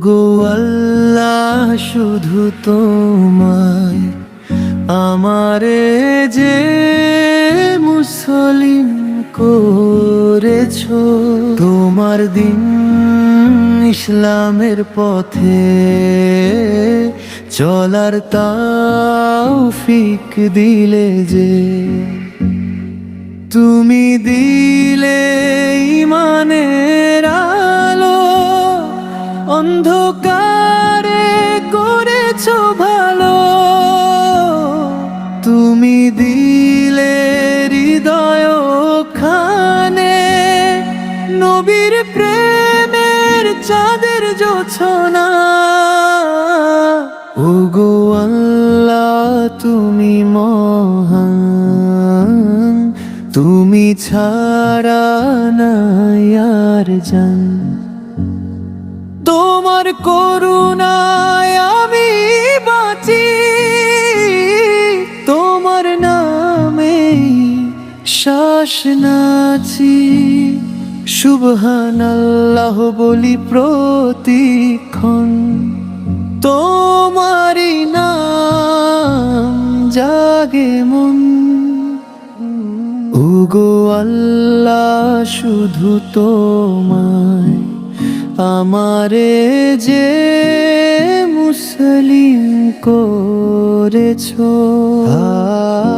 গো আল্লাহ শুধু তোমায়। আমারে যে মুসলিম করেছ, তোমার দিন ইসলামের পথে চলার তাও ফিক দিলে যে, তুমি দিন নবীর প্রেমের চাঁদের জোছনা। ওগো আল্লাহ, তুমি মহান। তুমি ছাড়া নাই আর জান। তোমার করুণায় আমি বাঁচি। তোমার নামে শ্বাস নাচি। শুভহান আল্লাহ বলি প্রতিক্ষণ, তোমারই নাম জাগে মন। ওগো আল্লাহ, শুধু তোমায় আমারে যে মুসলিম করেছ। আ